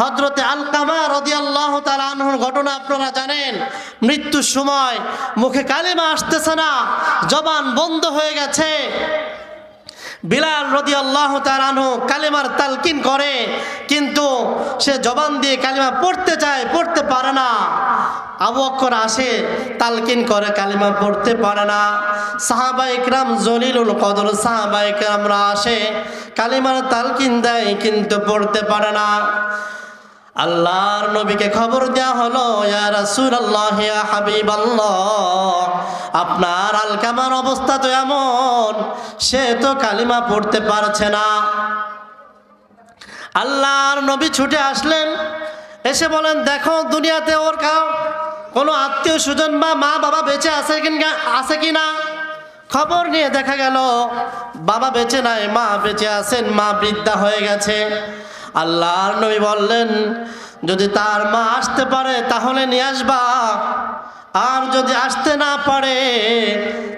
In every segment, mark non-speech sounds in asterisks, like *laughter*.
হজরতে আলকামা রদি আল্লাহ আনহুর ঘটনা আপনারা জানেন। মৃত্যুর সময় মুখে কালিমা আসতেছে না, জবান বন্ধ হয়ে গেছে। বিলাল রদি আল্লাহ আনহু কালিমার তালকিন করে, কিন্তু সে জবান দিয়ে কালিমা পড়তে চায়, পড়তে পারে না। আবু অক্ষর আসে, তালকিন করে, কালিমা পড়তে পারে না। সাহাবা ইকরাম জলিলুল কদর সাহাবা ইকরামরা আসে, কালিমার তালকিন দেয়, কিন্তু পড়তে পারে না। আল্লাহর নবীকে খবর দেওয়া হলো আপনার আলকামার অবস্থা তো এমন, সে তো কালিমা পড়তে পারছে না। আল্লাহর নবী ছুটে আসলেন, এসে বলেন, দেখো, দুনিয়াতে ওর কাউ কোনো আত্মীয় স্বজন বা মা বাবা বেঁচে আছে কিনা আছে কি না খবর নিয়ে দেখা গেল, বাবা বেঁচে নাই, মা বেঁচে আছেন, মা বৃদ্ধা হয়ে গেছে। আল্লাহর নবী বললেন, যদি তার মা আসতে পারে তাহলে নিয়ে আসবা। আর যদি আসতে না পারে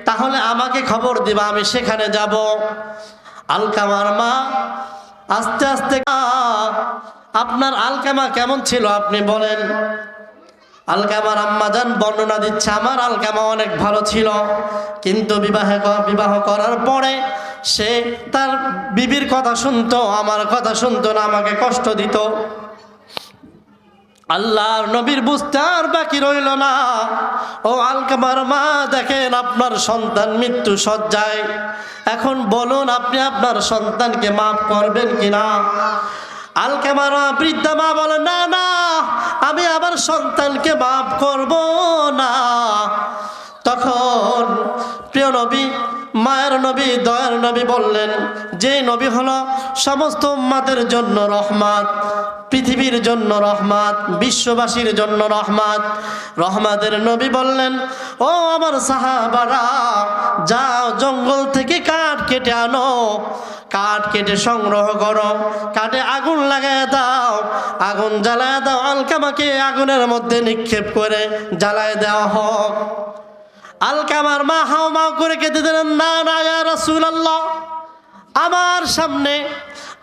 তাহলে আমাকে খবর দিবা, আমি সেখানে যাব। আলকামার মা, আস্তে আস্তে আপনার আলকামা কেমন ছিল আপনি বলেন? আলকামার আম্মাজান বর্ণনা দিচ্ছে, আমার আলকামা অনেক ভালো ছিল। কিন্তু বিবাহে বিবাহ করার পরে সে তার বিবির কথা শুনতো, আমার কথা শুনতো না, আমাকে কষ্ট দিত। আল্লাহর নবীর বুঝতে আর বাকি রইল না। ও আলকামার মা, দেখেন আপনার সন্তান মৃত্যু সজ্জায়। এখন বলুন, আপনি আপনার সন্তানকে মাফ করবেন কিনা? আলকামার বৃদ্ধা মা বলে, না না, আমি আমার সন্তানকে মাফ করব না। তখন প্রিয় নবী মায়ের নবী, দয়ার নবী বললেন, যে নবী হলো সমস্ত উম্মাদের জন্য রহমাত, পৃথিবীর জন্য রহমাত, বিশ্ববাসীর জন্য রহমাত। রহমাতের নবী বললেন, ও আমার সাহাবারা, যাও জঙ্গল থেকে কাঠ কেটে আনো, কাঠ কেটে সংগ্রহ করো, কাঠে আগুন লাগায় দাও, আগুন জ্বালায় দাও, আলকামাকে আগুনের মধ্যে নিক্ষেপ করে জ্বালায় দেওয়া হোক। আলকামার মা হাও মাও করে কেঁদে দিলেন, না না, ইয়া রাসূলুল্লাহ, আমার সামনে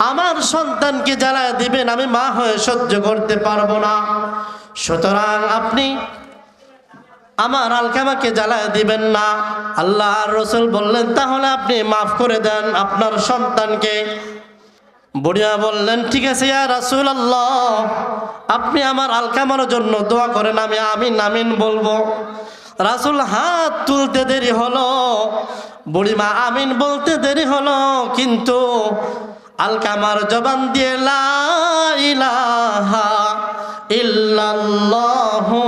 আমার সন্তানকে জ্বালায় দিবেন, আমি মা হয়ে সহ্য করতে পারব না। সুতরাং আপনি আমার আলকামাকে জ্বালায় দিবেন না। আল্লাহ রসুল বললেন, তাহলে আপনি মাফ করে দেন আপনার সন্তানকে। বুড়িয়া বললেন, ঠিক আছে, ইয়া রাসুল আল্লাহ আপনি আমার আলকামার জন্য দোয়া করেন, আমি আমিন আমিন বলব। রাসুল হাত তুলতে দেরি হলো, বুড়িমা আমিন বলতে দেরি হলো, কিন্তু আলকামার জবান দিয়ে লা ইলাহা ইল্লাল্লাহু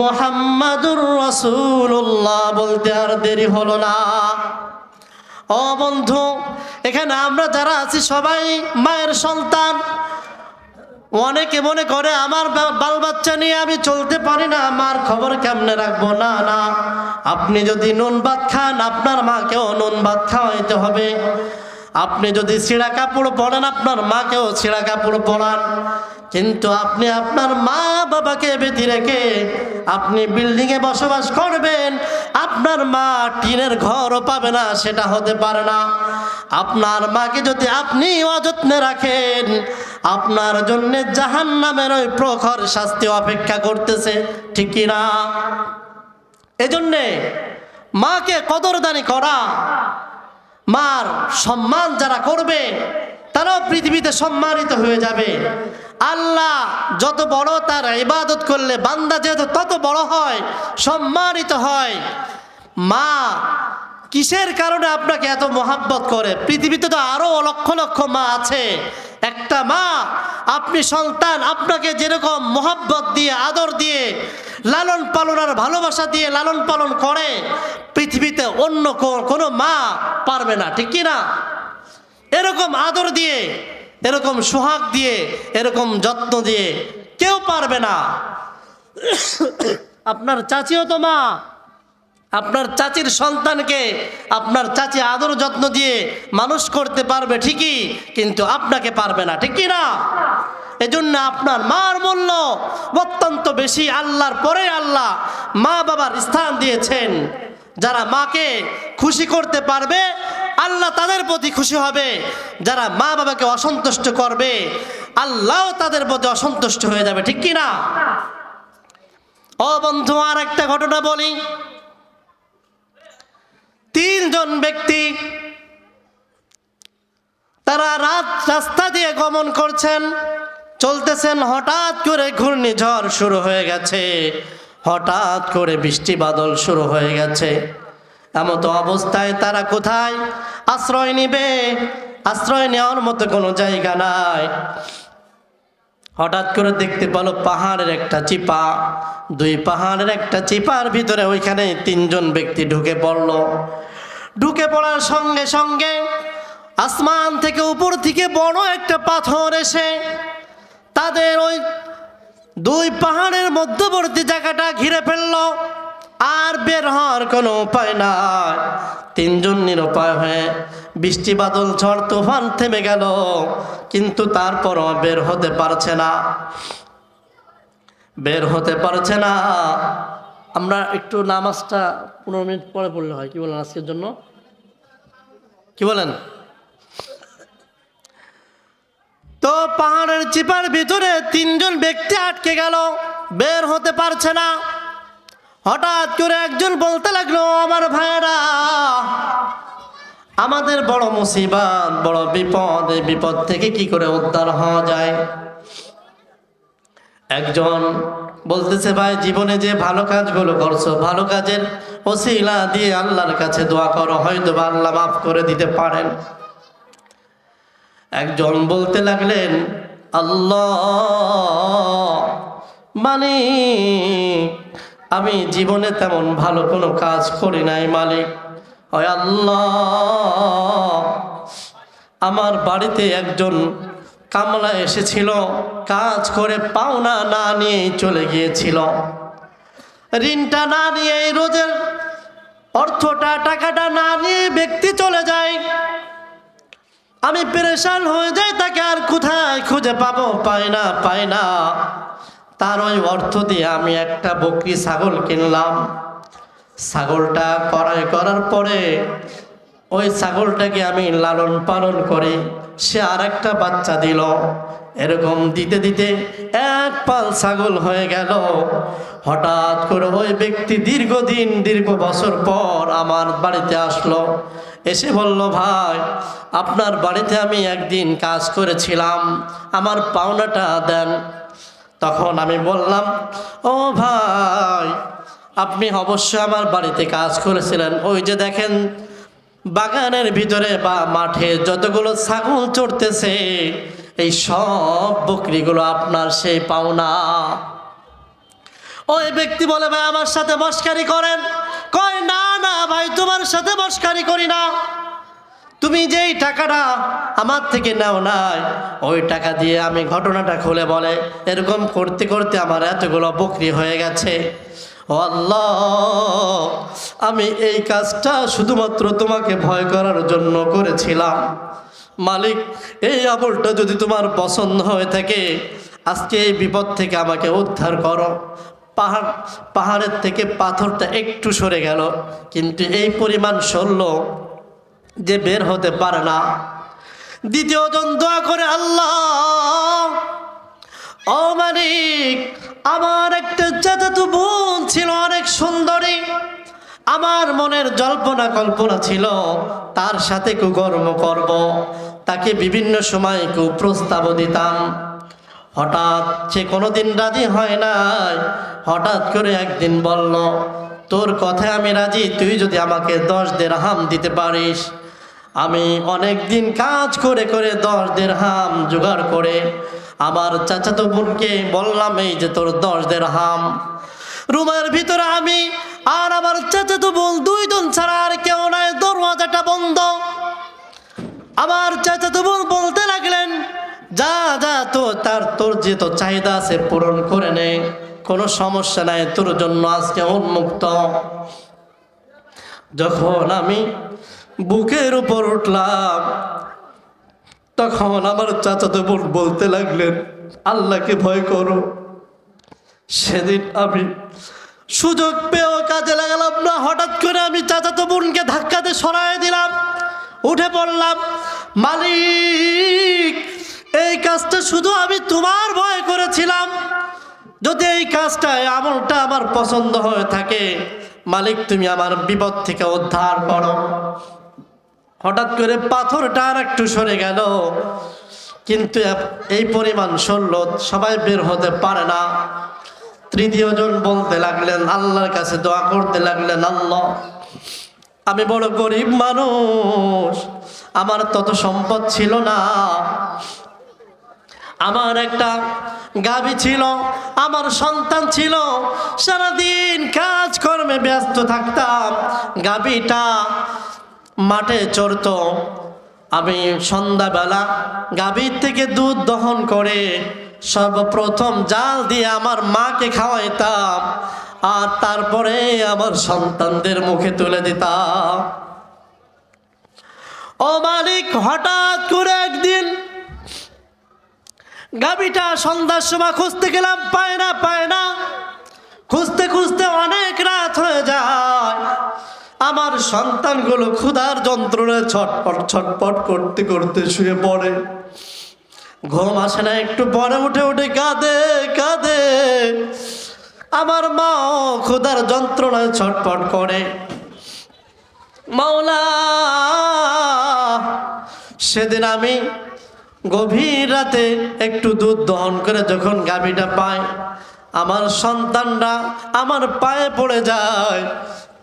মোহাম্মদুর রসুল্লাহ বলতে আর দেরি হলো না। ও বন্ধু, এখানে আমরা যারা আছি সবাই মায়ের সন্তান অনেকে মনে করে, আমার বাল বাচ্চা নিয়ে আমি চলতে পারি না আমার খবর কেমনে রাখব? না না। আপনি যদি নুন ভাত খান, আপনার মাকেও নুন ভাত খাওয়াইতে হবে। আপনি যদি ছিঁড়া কাপড় পরান, আপনার মাকেও ছিঁড়া কাপড় পরান। কিন্তু আপনি আপনার মা বাবাকে বেঁধে রেখে আপনি বিল্ডিংয়ে বসবাস করবেন, আপনার মা টিনের ঘরও পাবে না, সেটা হতে পারে না। আপনার মাকে যদি আপনি অযত্নে রাখেন, আপনার জন্য জাহান নামের ওই প্রখর শাস্তি অপেক্ষা করতেছে, ঠিক কিনা এজন্যে মাকে কদরদানি করা মার সম্মান যারা করবে, তারাও পৃথিবীতে সম্মানিত হয়ে যাবে। আল্লাহ যত বড় তার ইবাদত করলে বান্দা যেহেতু তত বড় হয়, সম্মানিত হয়। মা, কিসের কারণে আপনাকে এত মহাব্বত করে? পৃথিবীতে তো আরও লক্ষ লক্ষ মা আছে। একটা মা, আপনি সন্তান, আপনাকে যেরকম মহাব্বত দিয়ে, আদর দিয়ে, লালন পালন আর ভালোবাসা দিয়ে লালন পালন করে, পৃথিবীতে অন্য কোনো মা পারবে না, ঠিক না? এরকম আদর দিয়ে, এরকম সোহাগ দিয়ে, এরকম যত্ন দিয়ে কেউ পারবে না। *coughs* আপনার চাচিও তো মা আপনার চাচির সন্তানকে আপনার চাচি আদর যত্ন দিয়ে মানুষ করতে পারবে ঠিকই, কিন্তু আপনাকে পারবে না, ঠিক না এজন্য আপনার মার মূল্য অত্যন্ত বেশি, আল্লাহর পরে আল্লাহ মা বাবার স্থান দিয়েছেন। যারা মাকে খুশি করতে পারবে, আল্লাহ তাদের প্রতি খুশি হবে। যারা মা বাবাকে অসন্তুষ্ট করবে, আল্লাহ তাদের প্রতি অসন্তুষ্ট হয়ে যাবে, ঠিক কি না ও বন্ধু আর একটা ঘটনা বলি। তিনজন ব্যক্তি তারা রাত রাস্তা দিয়ে গমন করছেন, চলতেছেন হঠাৎ করে ঘূর্ণিঝড় শুরু হয়ে গেছে। হঠাৎ করে বৃষ্টি বাদল শুরু হয়ে গেছে। এমতো অবস্থায় তারা কোথায়? আশ্রয় নিবে? আশ্রয় নেওয়ার মতো কোনো জায়গা নাই। হঠাৎ করে দেখতে পেল পাহাড়ের একটা চিপা। দুই পাহাড়ের একটা চিপার ভিতরে ওইখানে তিনজন ব্যক্তি ঢুকে পড়ল। ঢুকে পড়ার সঙ্গে সঙ্গে আসমান থেকে উপর থেকে বড় একটা পাথর এসে তাদের ওই দুই পাহাড়ের মধ্যবর্তী জায়গাটা ঘিরে ফেলল আর বের হওয়ার কোনো উপায় নাই। তিনজন নিরুপায় হয়ে বৃষ্টি বাদল, ঝড় তুফান থেমে গেল, কিন্তু তারপরও বের হতে পারছে না। বের হতে পারছে না। আমরা একটু নামাজটা পনেরো মিনিট পরে পড়লে হয়। কি বলেন আজকের জন্য? কি বলেন? তো পাহাড়ের চিপার ভিতরে তিনজন ব্যক্তি আটকে গেল, বের হতে পারছে না। হঠাৎ করে একজন বলতে লাগল, আমার ভাইয়েরা আমাদের বড় মুসিবত, বড় বিপদ, এই বিপদ থেকে কি করে উদ্ধার হওয়া যায়? একজন বলতেছে, ভাই, জীবনে যে ভালো কাজগুলো করছ, ভালো কাজের ওসিলা দিয়ে আল্লাহর কাছে দোয়া করো হয়তো বা আল্লাহ মাফ করে দিতে পারেন। একজন বলতে লাগলেন, আল্লাহ মানে আমি জীবনে তেমন ভালো কোনো কাজ করি নাই, মালিক। আল্লাহ। আমার বাড়িতে একজন কামলা এসেছিল, কাজ করে পাওনা না নিয়েই চলে গিয়েছিল। ঋণটা না নিয়ে এই রোজের অর্থটা, টাকাটা না নিয়ে ব্যক্তি চলে যায়। আমি পেরেশান হয়ে যাই, তাকে আর কোথায় খুঁজে পাবো? পাই না পাই না। তার ওই অর্থ দিয়ে আমি একটা বকরি ছাগল কিনলাম। ছাগলটা করাই করার পরে ওই ছাগলটাকে আমি লালন পালন করে সে আর একটা বাচ্চা দিল। এরকম দিতে দিতে এক পাল ছাগল হয়ে গেল। হঠাৎ করে ওই ব্যক্তি দীর্ঘদিন, দীর্ঘ বছর পর আমার বাড়িতে আসলো। এসে বলল, ভাই, আপনার বাড়িতে আমি একদিন কাজ করেছিলাম, আমার পাওনাটা দেন। তখন আমি বললাম, ও ভাই আপনি অবশ্যই আমার বাড়িতে কাজ করেছিলেন। ওই যে দেখেন, বাগানের ভিতরে বা মাঠে যতগুলো ছাগল চড়তেছে, এই সব বকরিগুলো আপনার সেই পাওনা। ওই ব্যক্তি বলে, ভাই, আমার সাথে মস্কারি করেন। কয়, না না, ভাই, তোমার সাথে মস্কারি করি না। তুমি যেই টাকাটা আমার থেকে নাও নাই, ওই টাকা দিয়ে আমি ঘটনাটা খুলে বলে, এরকম করতে করতে আমার এতগুলো বকরি হয়ে গেছে। ও আল্লাহ, আমি এই কাজটা শুধুমাত্র তোমাকে ভয় করার জন্য করেছিলাম। মালিক, এই আমলটা যদি তোমার পছন্দ হয়ে থাকে, আজকে এই বিপদ থেকে আমাকে উদ্ধার করো। পাহাড়, পাহাড়ের থেকে পাথরটা একটু সরে গেল, কিন্তু এই পরিমাণ সরল যে বের হতে পারে না। দ্বিতীয় জন দোয়া করে, আল্লাহ, ও মালিক, আমার একটা অনেক সুন্দরী আমার মনের জল্পনা কল্পনা ছিল, তার সাথে কুকর্ম করব। তাকে বিভিন্ন সময় কুপ্রস্তাবও দিতাম। হঠাৎ সে কোনোদিন রাজি হয় নাই। হঠাৎ করে একদিন বলল, তোর কথায় আমি রাজি, তুই যদি আমাকে দশ দের হাম দিতে পারিস। আমি অনেক দিন কাজ করে করে দশ দের হাম জোগাড় করে আমার চাচাতো বোনকে বললাম, এই যে তোর দশ দের হাম রুমের ভিতরে আমি আর আমার চাচাতো বোন দুইজন ছাড়া আর কেউ নাই, দরওয়াজাটা বন্ধ। আমার চাচাতো বোন বলতে লাগলেন, যা যা, তো তার তোর যে তো চাহিদা আছে পূরণ করে নে, কোনো সমস্যা নাই, তোর জন্য আজকে উন্মুক্ত। যখন আমি বুকের উপর উঠলাম, তখন আমার চাচাতো বোন বলতে লাগলেন, আল্লাহকে ভয় করো। সেদিন আমি সুযোগ পেয়েও কাজে লাগালাম না। হঠাৎ করে আমি চাচাতো বোনকে ধাক্কাতে সরাই দিলাম। উঠে পড়লাম, মালিক, এই কাজটা শুধু আমি তোমার ভয় করেছিলাম। যদি এই কাজটা এই আমলটা আমার পছন্দ হয়ে থাকে, মালিক, তুমি আমার বিপদ থেকে উদ্ধার করো। হঠাৎ করে পাথরটা আর একটু সরে গেল। কিন্তু এই পরিমাণ সরল সবাই বের হতে পারে না। তৃতীয় জন বলতে লাগলেন, আল্লাহর কাছে দোয়া করতে লাগলেন, আল্লাহ, আমি বড় গরিব মানুষ, আমার তত সম্পদ ছিল না। আমার একটা গাভী ছিল, আমার সন্তান ছিল, সারাদিন কাজকর্মে ব্যস্ত থাকতাম। গাভীটা মাঠে চড়তো। আমি সন্ধ্যাবেলা গাভীর থেকে দুধ দহন করে সর্বপ্রথম জাল দিয়ে আমার মাকে খাওয়াইতাম, আর তারপরে আমার সন্তানদের মুখে তুলে দিতাম। ও মালিক, হঠাৎ করে একদিন গাবিটা সন্ধ্যার সময় খুঁজতে গেলাম, পায় না পায় না। খুঁজতে খুঁজতে অনেক রাত হয়ে যায়। আমার সন্তানগুলো ক্ষুধার যন্ত্রণায় ছটপট ছটপট করতে করতে শুয়ে পড়ে। ঘুম আসে না, একটু পরে উঠে উঠে কাঁদে কাঁদে। আমার মাও ক্ষুধার যন্ত্রণায় ছটপট করে। মাওলা, সেদিন আমি গভীর রাতে একটু দুধ দহন করে যখন গাভীটা পাই আমার সন্তানরা আমার পায়ে পড়ে যায়।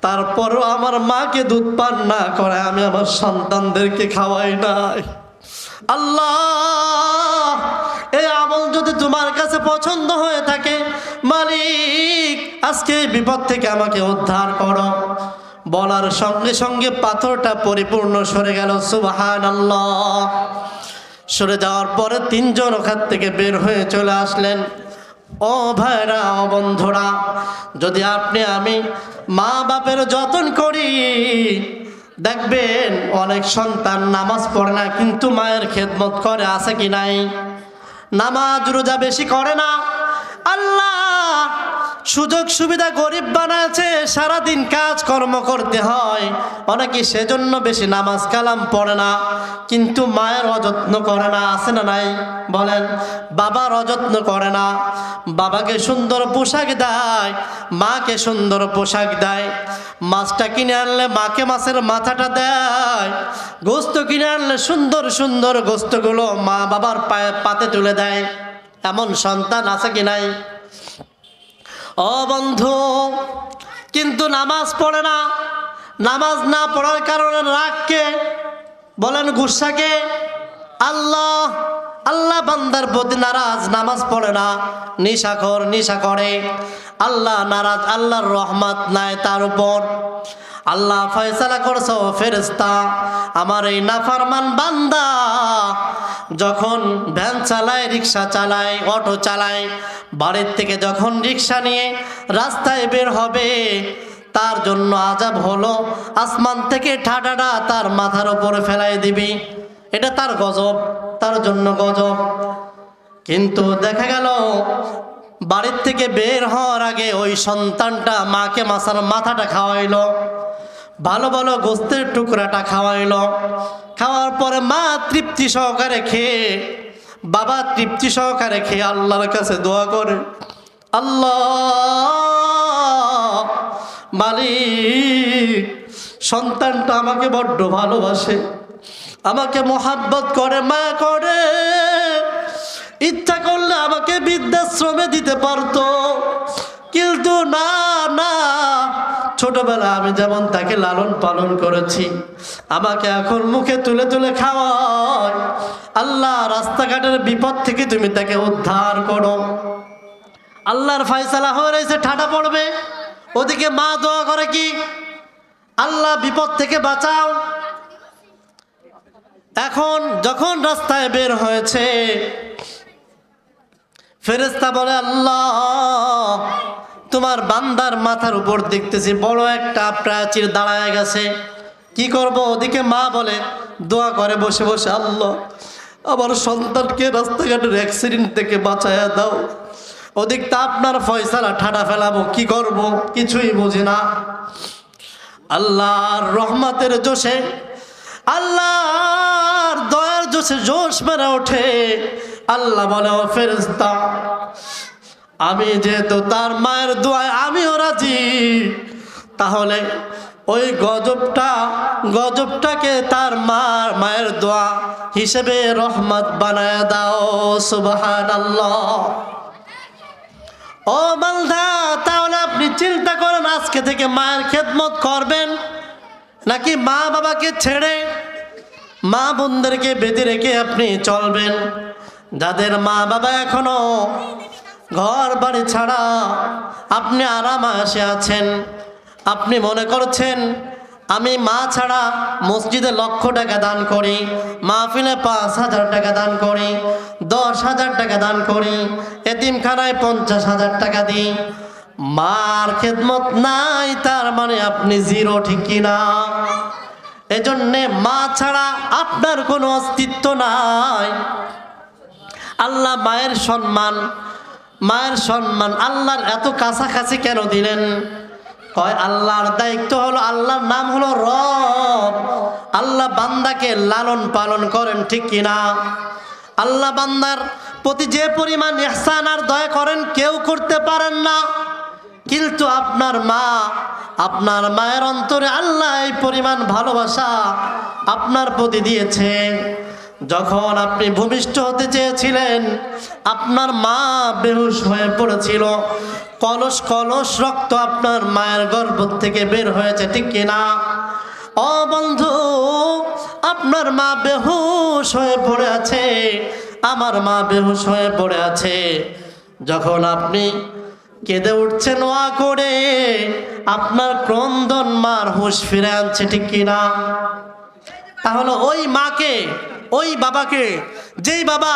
তারপরও আমার মাকে দুধ পান না করে, আমি আমার সন্তানদেরকে খাওয়াই নাই। আল্লাহ! এই আমল যদি তোমার কাছে পছন্দ হয়ে থাকে, মালিক, আজকে বিপদ থেকে আমাকে উদ্ধার করো। বলার সঙ্গে সঙ্গে পাথরটা পরিপূর্ণ সরে গেল সুবাহান আল্লাহ সরে যাওয়ার পরে তিনজন ওখান থেকে বের হয়ে চলে আসলেন। ও ভাইরা, ও বন্ধুরা, যদি আপনি আমি মা বাপের যতন করি, দেখবেন অনেক সন্তান নামাজ পড়ে না, কিন্তু মায়ের খেদমত করে, আছে কি নাই? নামাজ রোজা বেশি করে না। আল্লাহ সুযোগ সুবিধা গরিব বানাচ্ছে সারাদিন কাজ কর্ম করতে হয়। অনেকে সেজন্য বেশি নামাজ কালাম পড়ে না, কিন্তু মায়ের অযত্ন করে না, আছে না নাই? বলেন বাবার অযত্ন করে না, বাবাকে সুন্দর পোশাক দেয়, মাকে সুন্দর পোশাক দেয়, মাছটা কিনে আনলে মাকে মাছের মাথাটা দেয়, গোস্ত কিনে আনলে সুন্দর সুন্দর গোস্তগুলো মা বাবার পায়ে পাতে তুলে দেয়। এমন সন্তান আছে কি নাই? ও বন্ধু কিন্তু নামাজ পড়ে না। নামাজ না পড়ার কারণে রাগকে বলেন গুসাকে আল্লাহ আল্লাহ বান্দার প্রতি নারাজ। নামাজ পড়ে না। নিশাখর, নিশা করে। আল্লাহ নারাজ, আল্লাহর রহমত নাই তার উপর। আল্লাহ ফয়সালা করছ ফেরেস্তা আমার এই নাফারমান বান্দা যখন ভ্যান চালায়, রিক্সা চালায়, অটো চালায়, বাড়ির থেকে যখন রিক্সা নিয়ে রাস্তায় বের হবে, তার জন্য আজাব হলো, আসমান থেকে ঠাডাটা তার মাথার ওপরে ফেলাই দিবি। এটা তার গজব, তার জন্য গজব। কিন্তু দেখা গেল, বাড়ির থেকে বের হওয়ার আগে ওই সন্তানটা মাকে মাসার মাথাটা খাওয়াইলো। ভালো ভালো গোস্তের টুকরাটা খাওয়াইলো খাওয়ার পরে মা তৃপ্তি সহকারে খেয়ে, বাবা তৃপ্তি সহকারে খেয়ে আল্লাহর কাছে দোয়া করে। আল্লাহ, মালিক, সন্তানটা আমাকে বড্ড ভালোবাসে, আমাকে মোহাব্বত করে, মা করে। ইচ্ছা করলে আমাকে বৃদ্ধাশ্রমে দিতে পারতো। কিন্তু না না ছোটবেলা আমি যেমন তাকে লালন পালন করেছি, আমাকে এখন মুখে তুলে তুলে খাওয়ায়। আল্লাহ রাস্তাঘাটের বিপদ থেকে তুমি তাকে উদ্ধার করো। আল্লাহর ফয়সালা হয়ে রয়েছে ঠাটা পড়বে। ওদিকে মা দোয়া করে কি? আল্লাহ বিপদ থেকে বাঁচাও। এখন যখন রাস্তায় বের হয়েছে ফেরেস্তা বলে, আল্লাহ তোমার বান্দার মাথার উপর দেখতেছি বড় একটা প্রাচীর দাঁড়ায় গেছে। কি করব? ওদিকে মা বলে, দোয়া করে বসে বসে, আল্লাহ, আমার সন্তানকে রাস্তাঘাটের অ্যাক্সিডেন্ট থেকে বাঁচায়া দাও। ওদিকটা আপনার ফয়সালা, ঠাডা ফেলাবো, কি করব? কিছুই বুঝি না। আল্লাহর রহমতের জোশে, আল্লাহর দয়ার জোশে জোশ মেরে ওঠে। আল্লাহ বলে, ও ফেরেস্তা আমি যেহেতু তার মায়ের দোয়ায় আমিও রাজি, তাহলে ওই গজবটা, গজবটাকে তার মার মায়ের দোয়া হিসেবে রহমত বানায় দাও সুবাহান ও মালদা, তাহলে আপনি চিন্তা করেন আজকে থেকে মায়ের খেদমত করবেন, নাকি মা বাবাকে ছেড়ে মা বোনদেরকে বেঁধে রেখে আপনি চলবেন? যাদের মা বাবা এখনও ঘর বাড়ি ছাড়া আপনি আরাম আসে আছেন। আপনি মনে করছেন, আমি মা ছাড়া মসজিদে লক্ষ টাকা দান করি, মাহফিলে পাঁচ হাজার টাকা দান করি, দশ হাজার টাকা দান করি, এতিমখানায় পঞ্চাশ হাজার টাকা দিই। মার খেদমত নাই, তার মানে আপনি জিরো, ঠিক কিনা এজন্যে মা ছাড়া আপনার কোনো অস্তিত্ব নাই। আল্লাহ মায়ের সম্মান মায়ের সম্মান আল্লাহর এত কাছাকাছি কেন দিলেন? কয়, আল্লাহর দায়িত্ব হলো, আল্লাহর নাম হলো রব। আল্লাহ বান্দাকে লালন পালন করেন, ঠিক কিনা আল্লাহ বান্দার প্রতি যে পরিমাণ ইহসান আর দয়া করেন, কেউ করতে পারেন না। কিন্তু আপনার মা, আপনার মায়ের অন্তরে আল্লাহ এই পরিমাণ ভালোবাসা আপনার প্রতি দিয়েছে। যখন আপনি ভূমিষ্ঠ হতে চেয়েছিলেন, আপনার মা বেহুশ হয়ে পড়েছিল। কলস কলস রক্ত আপনার মায়ের গর্ভ থেকে বের হয়েছে, ঠিক কিনা ও বন্ধু, আপনার মা বেহুশ হয়ে পড়ে আছে, আমার মা বেহুশ হয়ে পড়ে আছে। যখন আপনি কেঁদে উঠছেন, ওয়া করে আপনার ক্রন্দন মার হুঁশ ফিরে আনছে, ঠিক কিনা তাহলে ওই মাকে ওই বাবাকে, যেই বাবা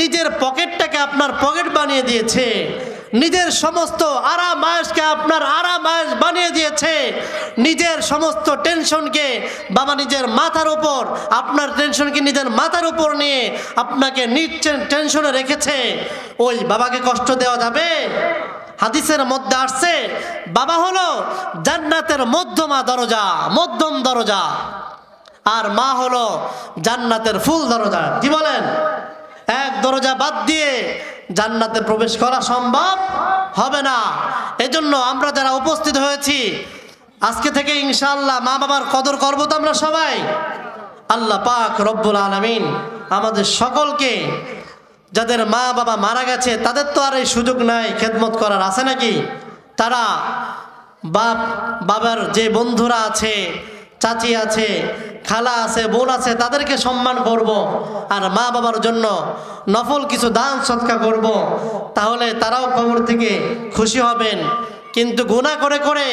নিজের পকেটটাকে আপনার পকেট বানিয়ে দিয়েছে, নিজের সমস্ত আরাম আয়েসকে আপনার আরাম আয়েস বানিয়ে দিয়েছে, নিজের সমস্ত টেনশনকে বাবা নিজের মাথার উপর, আপনার টেনশনকে নিজের মাথার উপর নিয়ে আপনাকে নিজ টেনশনে রেখেছে। ওই বাবাকে কষ্ট দেওয়া যাবে? হাদিসের মধ্যে আসছে, বাবা হলো জান্নাতের মধ্যমা দরজা, মধ্যম দরজা। আর মা হলো জান্নাতের ফুল দরজা। কি বলেন? এক দরজা বাদ দিয়ে জান্নাতে প্রবেশ করা সম্ভব হবে না। এজন্য আমরা যারা উপস্থিত হয়েছি, আজকে থেকে ইনশাআল্লাহ মা বাবার কদর করব তো আমরা সবাই। আল্লাহ পাক রব্বুল আলমিন আমাদের সকলকে, যাদের মা বাবা মারা গেছে, তাদের তো আর এই সুযোগ নাই, খেদমত করার আছে নাকি? তারা বাপ, বাবার যে বন্ধুরা আছে চাচি আছে, খালা আছে, বোন আছে, তাদেরকে সম্মান করব আর মা বাবার জন্য নফল কিছু দান সৎকা করব, তাহলে তারাও কবর থেকে খুশি হবেন। কিন্তু গুণা করে করে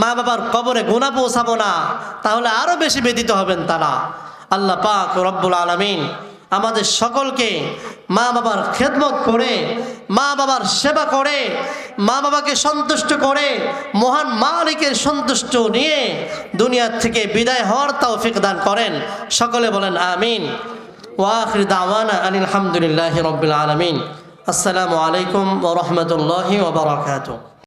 মা বাবার কবরে গুণা পৌঁছাবো না, তাহলে আরও বেশি ব্যতীত হবেন তারা। আল্লাহ পাক রব্বুল আলমিন আমাদের সকলকে মা বাবার খেদমত করে, মা বাবার সেবা করে, মা বাবাকে সন্তুষ্ট করে, মহান মালিকের সন্তুষ্ট নিয়ে দুনিয়ার থেকে বিদায় হওয়ার তৌফিক দান করেন। সকলে বলেন আমিন। ওয়াখির দাওয়ানা আনিল হামদুলিল্লাহ রবিল আলমিন। আসসালামু আলাইকুম ও ওরহমতুল্লাহি ওবরাকাতুহ